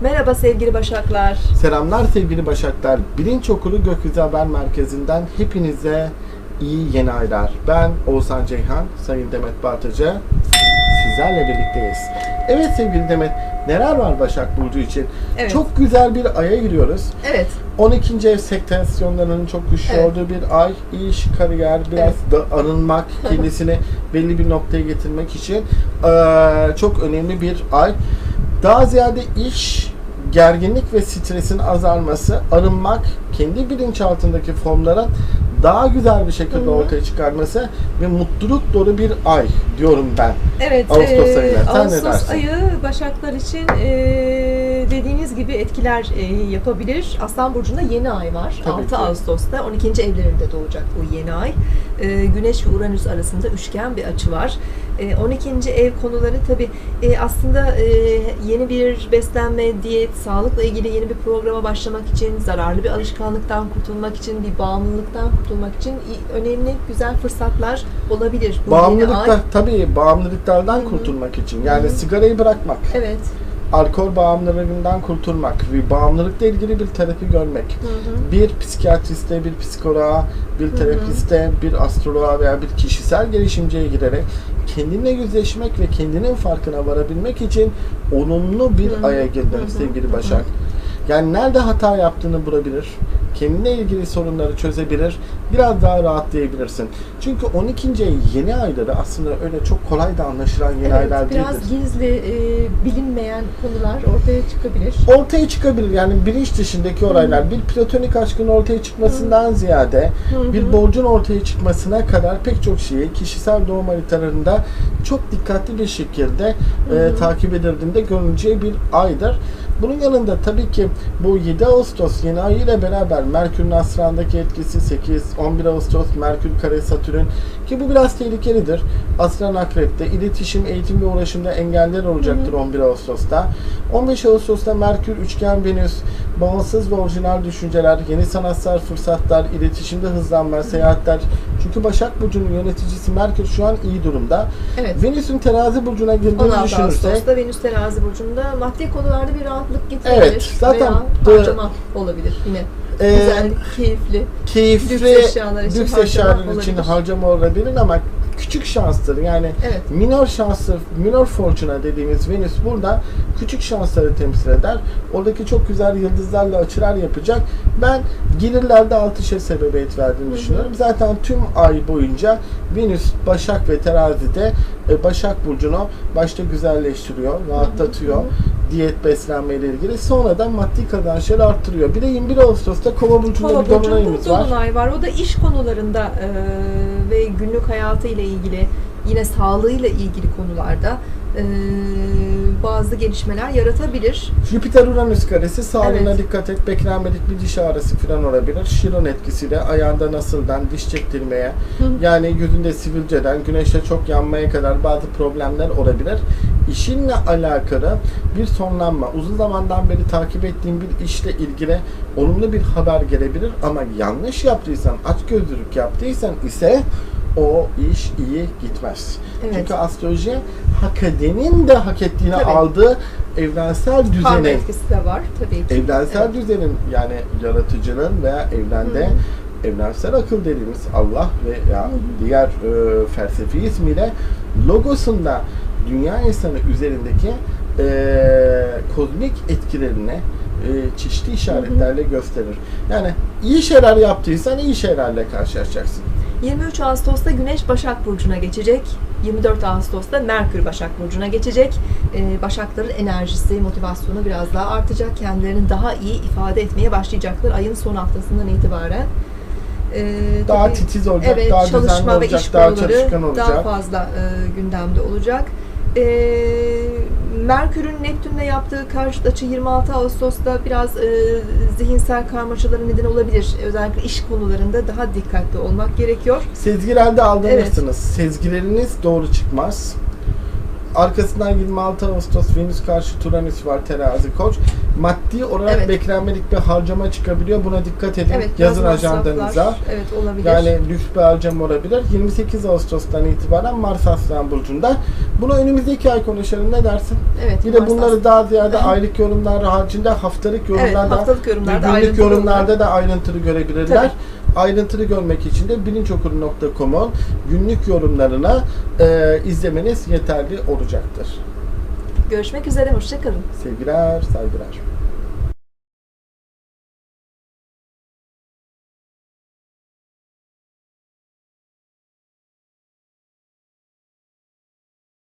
Merhaba sevgili Başaklar. Selamlar sevgili Başaklar. Bilinç Okulu Gökyüzü Haber Merkezi'nden hepinize iyi yeni aylar. Ben Oğuzhan Ceyhan, Sayın Demet Bartıcı. Sizlerle birlikteyiz. Evet sevgili Demet, neler var Başak Burcu için? Evet. Çok güzel bir aya giriyoruz. Evet, 12. ev sektasyonlarının çok güçlü Evet. olduğu bir ay. iş, kariyer, biraz da arınmak, kendisini belli bir noktaya getirmek için eee, çok önemli bir ay. Daha ziyade iş, gerginlik ve stresin azalması, arınmak, kendi bilinçaltındaki formların daha güzel bir şekilde Hı hı. ortaya çıkarması ve mutluluk dolu bir ay diyorum ben. evet. Ağustos. Sen ne Ağustos ayı Başaklar için eee, dediğiniz gibi etkiler eee, yapabilir. Aslan Burcu'nda yeni ay var. Tabii 6 ki. Ağustos'ta 12. evlerinde doğacak bu yeni ay. Eee, Güneş ve Uranüs arasında üçgen bir açı var. Eee, 12. ev konuları tabii eee, aslında eee, yeni bir beslenme, diyet, sağlıkla ilgili yeni bir programa başlamak için, zararlı bir alışkanlıktan kurtulmak için, bir bağımlılıktan kurtulmak için önemli, güzel fırsatlar olabilir bu yeni ay. Tabii bağımlılıklardan Hı hı. kurtulmak için. Yani Hı hı. sigarayı bırakmak. Evet. Alkol bağımlılığından kurtulmak ve bağımlılıkla ilgili bir terapi görmek. Hı hı. Bir psikiyatriste, bir psikoloğa, bir terapiste, bir astroloğa veya bir kişisel gelişimciye girerek kendinle yüzleşmek ve kendinin farkına varabilmek için olumlu bir Hı hı. aya girdim Hı hı. sevgili Hı hı. Başak. Yani nerede hata yaptığını bulabilir, kendine ilgili sorunları çözebilir, biraz daha rahatlayabilirsin. Çünkü 12. ay yeni ayları aslında öyle çok kolay da anlaşılan yeni aylar Evet, biraz değildir. gizli, e, bilinmeyen konular ortaya çıkabilir. ortaya çıkabilir. Yani bilinç dışındaki olaylar bir platonik aşkın ortaya çıkmasından ziyade Hı hı. bir borcun ortaya çıkmasına kadar pek çok şeyi kişisel doğum haritalarında çok dikkatli bir şekilde e, takip edildiğinde görüleceği bir aydır. Bunun yanında tabii ki bu 7 Ağustos yeni ay ile beraber Merkür'ün Aslan'daki etkisi 8, 11 Ağustos Merkür kare Satürn ki bu biraz tehlikelidir. Aslan Akrep'te iletişim, eğitim ve ulaşımda engeller olacaktır 11 Ağustos'ta. 15 Ağustos'ta Merkür üçgen Venüs, bağımsız ve orijinal düşünceler, yeni sanatsal fırsatlar, iletişimde hızlanma, seyahatler. Çünkü Başak Burcu'nun yöneticisi Merkür şu an iyi durumda. Evet. Venüs'ün terazi burcuna girdiğini 16 düşünürsek Ağustos'ta Venüs terazi burcunda maddi konularda bir rahatlık getirebilir. Evet, zaten veya harcama olabilir yine. Ee, Güzel, keyifli. keyifli Lüks eşyalar için lüks harcama eşyalar için olabilir. harcama olabilir ama küçük şanstır. Yani Evet. minor şansı, minor fortuna dediğimiz Venüs burada küçük şansları temsil eder. Oradaki çok güzel yıldızlarla açılar yapacak. Ben gelirlerde artışa sebebiyet verdiğini düşünüyorum. Zaten tüm ay boyunca Venüs, Başak ve Terazi'de e, Başak Burcu'nu başta güzelleştiriyor, rahatlatıyor. Diyet beslenme ile ilgili. Sonradan maddi kazançları arttırıyor. Bir de 21 Ağustos'ta Kova Burcu'nda Kova bir dolunayımız var. dolunay var. O da iş konularında e, ve günlük hayatı ile ilgili, yine sağlığıyla ilgili konularda e, bazı gelişmeler yaratabilir. Jüpiter Uranüs karesi sağlığına Evet. dikkat et. Beklenmedik bir diş ağrısı falan olabilir. Şiron etkisiyle ayağında nasıldan diş çektirmeye yani yüzünde sivilceden güneşte çok yanmaya kadar bazı problemler olabilir. İşinle alakalı bir sonlanma. Uzun zamandan beri takip ettiğin bir işle ilgili olumlu bir haber gelebilir ama yanlış yaptıysan, açgözlülük yaptıysan ise o iş iyi gitmez. Evet. Çünkü astroloji hak edenin de hak ettiğini Tabii. aldığı evrensel Karma düzeni, etkisi de var tabii ki. evrensel Evet. düzenin yani yaratıcının veya evrende evrensel akıl dediğimiz Allah ve ya diğer e, felsefi ismiyle logosunda dünya insanı üzerindeki e, kozmik etkilerini e, çeşitli işaretlerle gösterir. Yani iyi şeyler yaptıysan iyi şeylerle karşılaşacaksın. 23 Ağustos'ta Güneş Başak Burcu'na geçecek. 24 Ağustos'ta Merkür Başak Burcu'na geçecek. Ee, Başakların enerjisi, motivasyonu biraz daha artacak. Kendilerini daha iyi ifade etmeye başlayacaklar ayın son haftasından itibaren. Ee, Daha tabii- titiz olacak, evet, daha düzenli çalışma ve olacak, iş daha çalışkan olacak. daha fazla e, gündemde olacak. Ee, Merkür'ün Neptün'le yaptığı karşıt açı 26 Ağustos'ta biraz e, zihinsel karmaşalara neden olabilir. Özellikle iş konularında daha dikkatli olmak gerekiyor. Sezgilerde aldanırsınız. Sezgileriniz doğru çıkmaz. Arkasından 26 Ağustos Venüs karşı Uranüs var terazi koç. maddi olarak Evet. beklenmedik bir harcama çıkabiliyor. Buna dikkat edin. Evet, Yazın ajandanıza. Evet olabilir. Yani lüks bir harcama olabilir. 28 Ağustos'tan itibaren Mars Aslan Burcu'nda. Bunu önümüzdeki ay konuşalım. Ne dersin? evet, Bir de Mars bunları daha ziyade aylık yorumlar haricinde haftalık yorumlarda, haftalık yorumlarda günlük yorumlarda da ayrıntılı görebilirler. Tabii. Ayrıntılı görmek için de bilinçokuru.com'un günlük yorumlarına e, izlemeniz yeterli olacaktır. Görüşmek üzere, hoşçakalın. Sevgiler, saygılar.